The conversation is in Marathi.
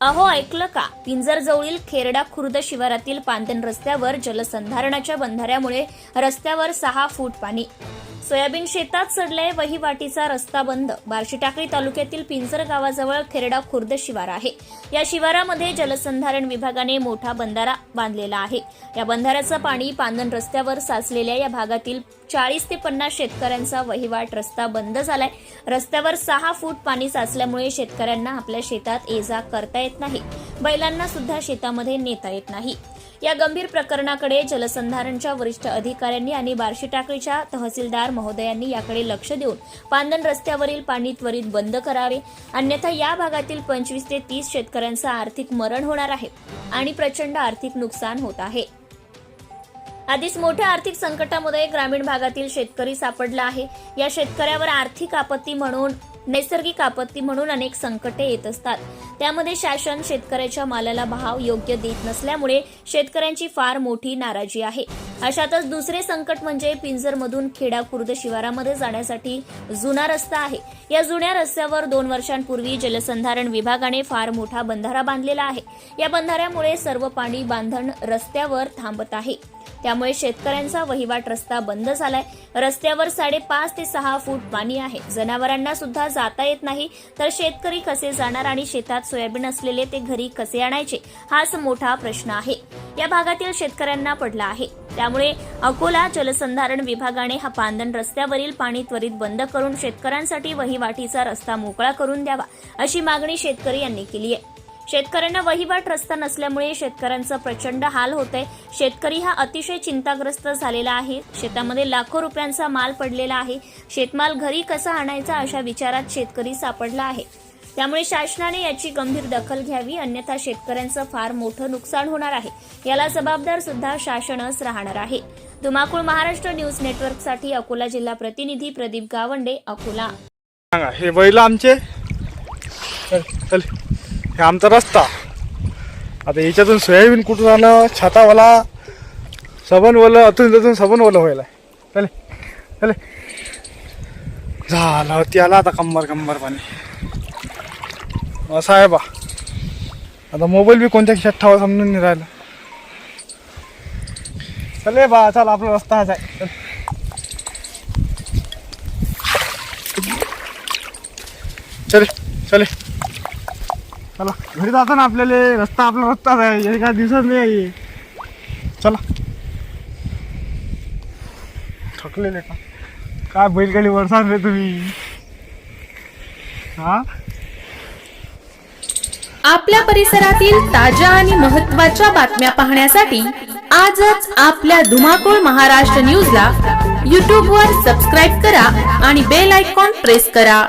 अहो ऐकलं का? पिंजरजवळील खेरडा खुर्द शिवारातील पांदन रस्त्यावर जलसंधारणाच्या बंधाऱ्यामुळे रस्त्यावर सहा फूट पाणी सोयाबीन शेतात चढलाय वहिवाटीचा रस्ता बंद. बार्शी टाकळी तालुक्यातील पिंजर गावाजवळ खेरडा खुर्द शिवार आहे. या शिवारामध्ये जलसंधारण विभागाने मोठा बंधारा बांधलेला आहे. या बंधाऱ्याचं पाणी पांदन रस्त्यावर साचलेल्या या भागातील चाळीस ते पन्नास शेतकऱ्यांचा वहिवाट रस्ता बंद झालाय. रस्त्यावर सहा फूट पाणी साचल्यामुळे शेतकऱ्यांना आपल्या शेतात ये जा करता येत नाही. बैलांना सुद्धा शेतामध्ये नेता येत नाही. या गंभीर प्रकरणाकडे जलसंधारणच्या वरिष्ठ अधिकाऱ्यांनी आणि बार्शी टाकळीच्या तहसीलदार महोदयांनी याकडे लक्ष देऊन पांदन रस्त्यावरील पाणी त्वरित बंद करावे. अन्यथा या भागातील पंचवीस ते तीस शेतकऱ्यांचं आर्थिक मरण होणार आहे आणि प्रचंड आर्थिक नुकसान होत आहे. आधीच मोठ्या आर्थिक संकटामध्ये ग्रामीण भागातील शेतकरी सापडला आहे. या शेतकऱ्यावर आर्थिक आपत्ती म्हणून नैसर्गिक आपत्ती म्हणून अनेक संकटे येत असतात. त्यामध्ये शासन शेतकऱ्याच्या मालाला भाव योग्य देत नसल्यामुळे शेतकऱ्यांची फार मोठी नाराजी आहे. अशातच दुसरे संकट म्हणजे पिंजरमधून खेडा खुर्द शिवारामध्ये जाण्यासाठी जुना रस्ता आहे. या जुन्या रस्त्यावर दोन वर्षांपूर्वी जलसंधारण विभागाने फार मोठा बंधारा बांधलेला आहे. या बंधाऱ्यामुळे सर्व पाणी बांधण रस्त्यावर थांबत आहे. त्यामुळे शेतकऱ्यांचा वहिवाट रस्ता बंद झालाय. रस्त्यावर साडेपाच ते सहा फूट पाणी आहे. जनावरांना सुद्धा जाता येत नाही. तर शेतकरी कसे जाणार आणि शेतात सोयाबीन असलेले ते घरी कसे आणायचे? हाच मोठा प्रश्न आहे. या भागातील शेतकऱ्यांना पडला आहे. त्यामुळे अकोला जलसंधारण विभागाने हा पांदन रस्त्यावरील पाणी त्वरित बंद करून शेतकऱ्यांसाठी वहिवाटीचा रस्ता मोकळा करून द्यावा अशी मागणी शेतकरी यांनी केली आहे. शेतकऱ्यांना वहिवाट रस्ता नसल्यामुळे शेतकऱ्यांचं प्रचंड हाल होत आहे शेतकरी हा अतिशय चिंताग्रस्त झालेला आहे. शेतामध्ये लाखो रुपयांचा माल पडलेला आहे. शेतमाल घरी कसा आणायचा अशा विचारात शेतकरी सापडला आहे. त्यामुळे शासनाने याची गंभीर दखल घ्यावी अन्यथा शेतकऱ्यांचं फार मोठं नुकसान होणार आहे. याला जबाबदार सुद्धा शासनच राहणार आहे. धुमाकूळ महाराष्ट्र न्यूज नेटवर्कसाठी अकोला जिल्हा प्रतिनिधी प्रदीप गावंडे अकोला. हे बैल आमचे? चल चल. हे आमचा रस्ता. आता याच्यातून सोयाबीन कुठून आलं छातावाला सबन ओलं अतून तिथून सबन ओलं व्हायला. चले चले. झालं होती आला आता कंबर कंबर पाणी असं आहे बा आता मोबाईल बी कोणत्या खिशात ठेवा समजून नाही राहिलं. चले बा चल आपला रस्ता हाच आहे. चल. चले. चला घरी जातो ना आपल्याला रस्ता आपला रस्ताच आहे काय दिसत नाही चला. थकलेले का? काय बैलगाडी वरसाल रे तुम्ही? हा? आपल्या परिसरातील ताज्या आणि महत्त्वाच्या बातम्या पाहण्यासाठी आजच आपल्या धुमाकूळ महाराष्ट्र न्यूजला यूट्यूबवर सबस्क्राईब करा आणि बेल आयकॉन प्रेस करा.